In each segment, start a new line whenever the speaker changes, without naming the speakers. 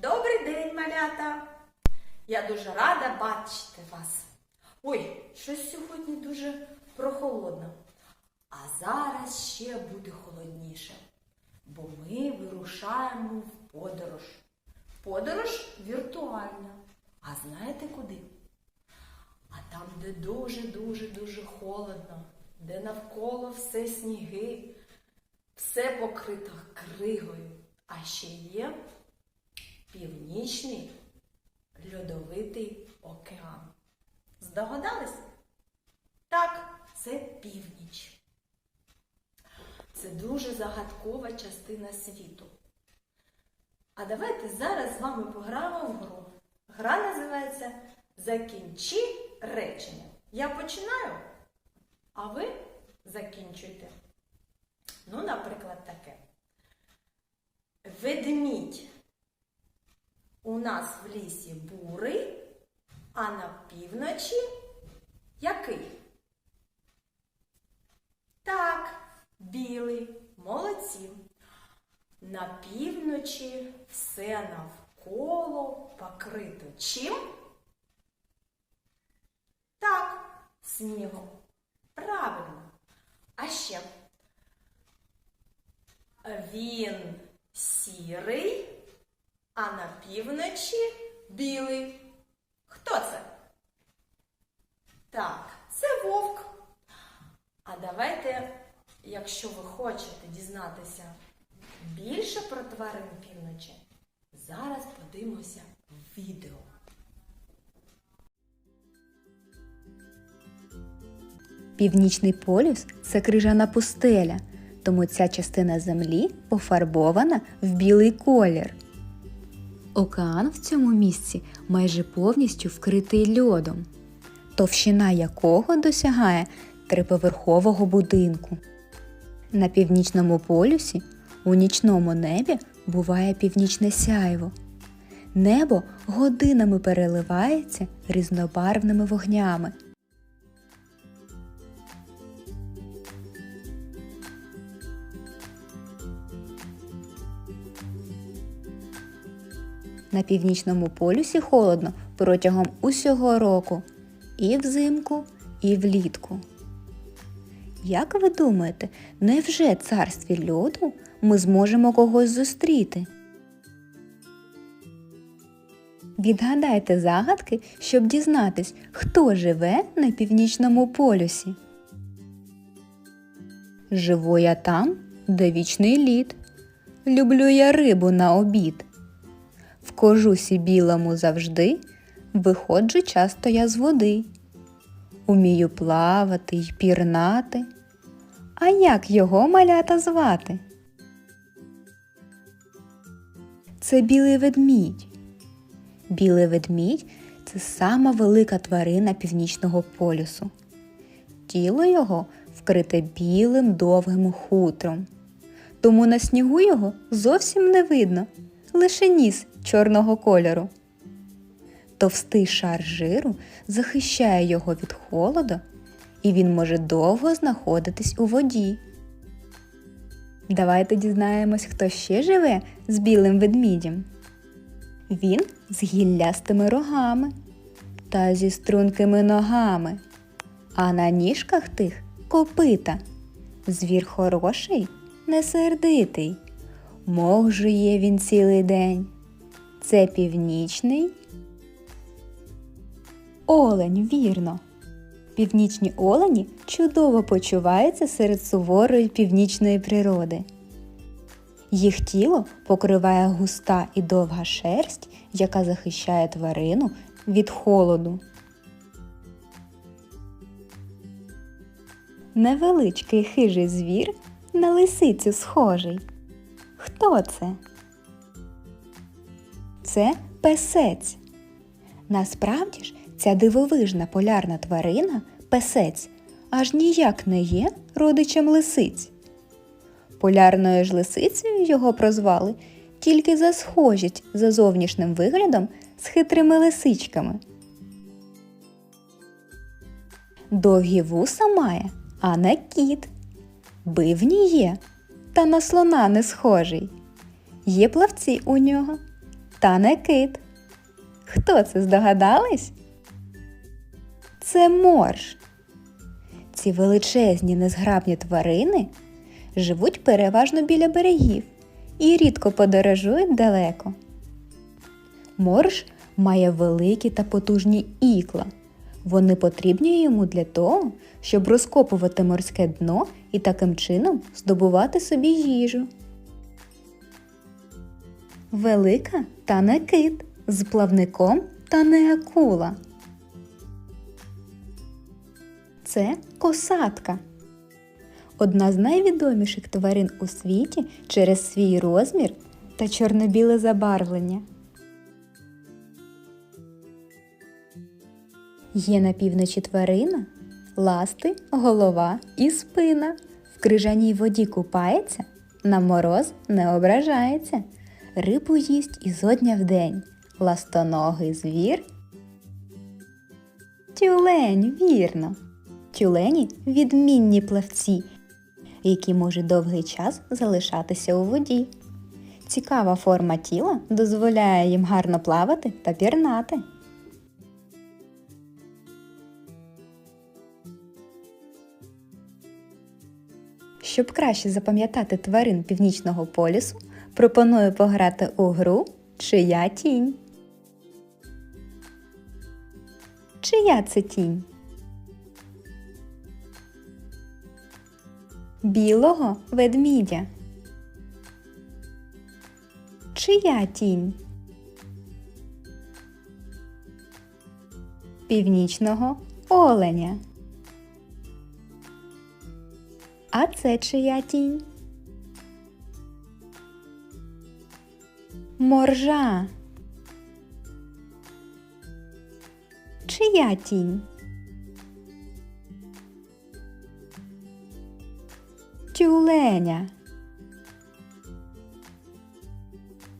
Добрий день, малята! Я дуже рада бачити вас. Ой, щось сьогодні дуже прохолодно. А зараз ще буде холодніше, бо ми вирушаємо в подорож. Подорож віртуальна. А знаєте куди? А там, де дуже-дуже-дуже холодно, де навколо все сніги, все покрито кригою, а ще є Північний льодовитий океан. Здогадались? Так, це північ. Це дуже загадкова частина світу. А давайте зараз з вами пограємо в гру. Гра називається Закінчи речення. Я починаю, а ви закінчуйте. Ну, наприклад, таке. Ведмідь у нас в лісі бурий, а на півночі який? Так, білий, молодці. На півночі все навколо покрито чим? Так, снігом. Правильно. А ще він сірий, а на півночі білий. Хто це? Так, це вовк. А давайте, якщо ви хочете дізнатися більше про тварин півночі, зараз подивимося відео.
Північний полюс це крижана пустеля, тому ця частина землі пофарбована в білий колір. Океан в цьому місці майже повністю вкритий льодом, товщина якого досягає триповерхового будинку. На північному полюсі у нічному небі буває північне сяйво. Небо годинами переливається різнобарвними вогнями. На північному полюсі холодно протягом усього року і взимку, і влітку. Як ви думаєте, невже царстві льоду ми зможемо когось зустріти? Відгадайте загадки, щоб дізнатись, хто живе на північному полюсі. Живу я там, де вічний лід. Люблю я рибу на обід. В кожусі білому завжди виходжу часто я з води. Умію плавати й пірнати. А як його малята звати? Це білий ведмідь. Білий ведмідь це сама велика тварина північного полюсу. Тіло його вкрите білим довгим хутром. Тому на снігу його зовсім не видно, лише ніс чорного кольору. Товстий шар жиру захищає його від холоду, і він може довго знаходитись у воді. Давайте дізнаємось, хто ще живе з білим ведмідем. Він з гіллястими рогами та зі стрункими ногами, а на ніжках тих копита. Звір хороший, не сердитий, мох жує він цілий день. Це північний. Олень, вірно. Північні олені чудово почуваються серед суворої північної природи. Їх тіло покриває густа і довга шерсть, яка захищає тварину від холоду. Невеличкий хижий звір на лисицю схожий. Хто це? Це песець. Насправді ж ця дивовижна полярна тварина песець аж ніяк не є родичем лисиць. Полярною ж лисицею його прозвали тільки за схожість за зовнішнім виглядом з хитрими лисичками. Довгі вуса має, а не кіт. Бивні є, та на слона не схожий. Є плавці у нього, та не кит. Хто це здогадались? Це морж. Ці величезні незграбні тварини живуть переважно біля берегів і рідко подорожують далеко. Морж має великі та потужні ікла. Вони потрібні йому для того, щоб розкопувати морське дно і таким чином здобувати собі їжу. Велика та не кит з плавником та не акула. Це косатка. Одна з найвідоміших тварин у світі через свій розмір та чорно-біле забарвлення. Є на півночі тварина, ласти, голова і спина. В крижаній воді купається, на мороз не ображається. Рибу їсть ізо дня в день. Ластоногий звір. Тюлень, вірно. Тюлені відмінні плавці, які можуть довгий час залишатися у воді. Цікава форма тіла дозволяє їм гарно плавати та пірнати. Щоб краще запам'ятати тварин північного полюсу, пропоную пограти у гру Чия тінь. Чия це тінь? Білого ведмідя. Чия тінь? Північного оленя. А це чия тінь? Моржа. Чия тінь? Тюленя.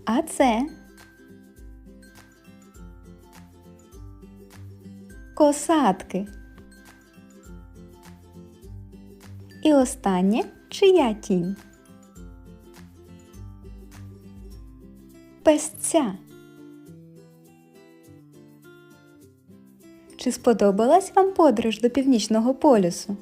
А це косатки. І останнє чия тінь? Песця. Чи сподобалась вам подорож до північного полюсу?